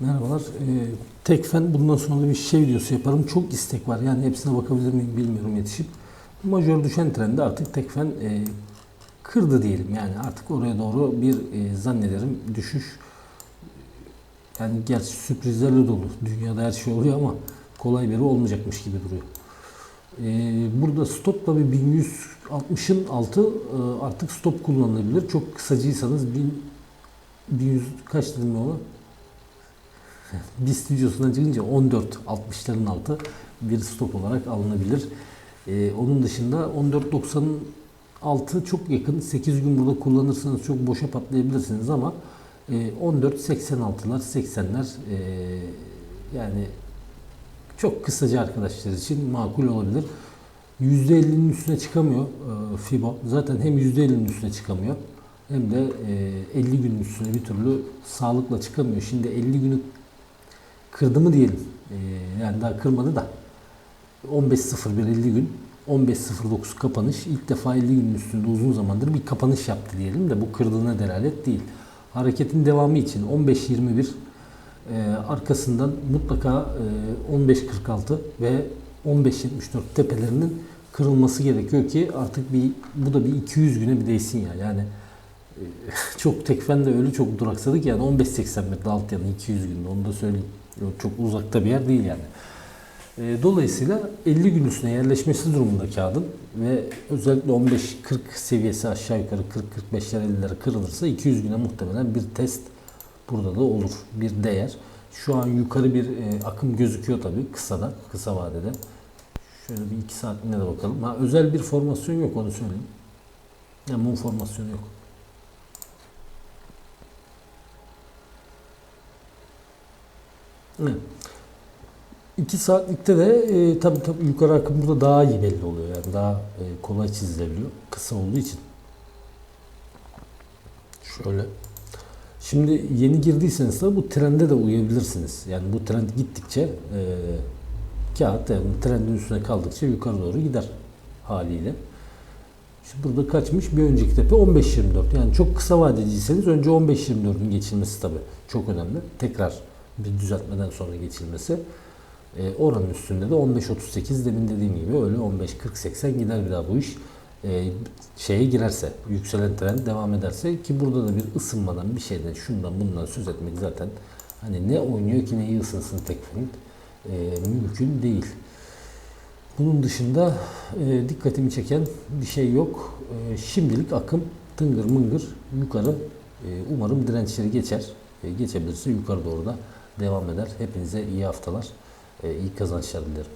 Merhabalar. Ee, Tekfen bundan sonra da bir şey videosu yaparım. Çok istek var. Yani hepsine bakabilir miyim bilmiyorum yetişip. Majör düşen trendi artık Tekfen e, kırdı diyelim. Yani artık oraya doğru bir e, zannederim düşüş. Yani gerçi sürprizlerle dolu. Dünyada her şey oluyor ama kolay biri olmayacakmış gibi duruyor. Ee, burada stopla bir 1160'ın altı e, artık stop kullanılabilir. Çok kısacıysanız 1000 1100 kaç dedim ona? Bir stüdyosundan çıkınca 14 60'ların altı bir stop olarak alınabilir. Ee, onun dışında 14.90'ın altı çok yakın. 8 gün burada kullanırsanız çok boşa patlayabilirsiniz ama e, 14.86'lar 80'ler e, yani çok kısaca arkadaşlar için makul olabilir. %50'nin üstüne çıkamıyor e, FIBO. Zaten hem %50'nin üstüne çıkamıyor hem de e, 50 günün üstüne bir türlü sağlıkla çıkamıyor. Şimdi 50 günü kırdı mı diyelim. E, yani daha kırmadı da 15.01 50 gün 15.09 kapanış ilk defa 50 günün üstünde uzun zamandır bir kapanış yaptı diyelim de bu kırdığına delalet değil. Hareketin devamı için 15.21 e, arkasından mutlaka e, 15.46 ve 15.74 tepelerinin kırılması gerekiyor ki artık bir bu da bir 200 güne bir değsin ya. Yani e, çok tekfen de öyle çok duraksadık yani 15.81'de alt yanı 200 günde onu da söyleyeyim. Çok uzakta bir yer değil yani. E, Dolayısıyla 50 gün üstüne yerleşmesi durumunda kağıdın ve özellikle 15-40 seviyesi aşağı yukarı 40-45'ler 50'lere kırılırsa 200 güne muhtemelen bir test burada da olur. Bir değer. Şu an yukarı bir e, akım gözüküyor tabii kısada, kısa vadede. Şöyle bir 2 saatliğine de bakalım. Ha, özel bir formasyon yok onu söyleyeyim. Yani mum formasyonu yok. 2 saatlikte de e, tabii tabii yukarı akım burada daha iyi belli oluyor. Yani daha e, kolay çizilebiliyor. Kısa olduğu için. Şöyle. Şimdi yeni girdiyseniz de bu trende de uyabilirsiniz. Yani bu trend gittikçe e, kağıt yani trendin üstüne kaldıkça yukarı doğru gider haliyle. Şimdi burada kaçmış? Bir önceki tepe 15-24. Yani çok kısa vadeciyseniz önce 15-24'ün geçilmesi tabii çok önemli. Tekrar bir düzeltmeden sonra geçilmesi. E, oranın üstünde de 15-38 demin dediğim gibi öyle 15-40-80 gider bir daha bu iş. E, şeye girerse, yükselen trend devam ederse ki burada da bir ısınmadan bir şeyden şundan bundan söz etmek zaten hani ne oynuyor ki neyi ısınsın tekfenin e, mümkün değil. Bunun dışında e, dikkatimi çeken bir şey yok. E, şimdilik akım tıngır mıngır yukarı. E, umarım dirençleri geçer. E, geçebilirse yukarı doğru da devam eder. Hepinize iyi haftalar, e, iyi kazançlar dilerim.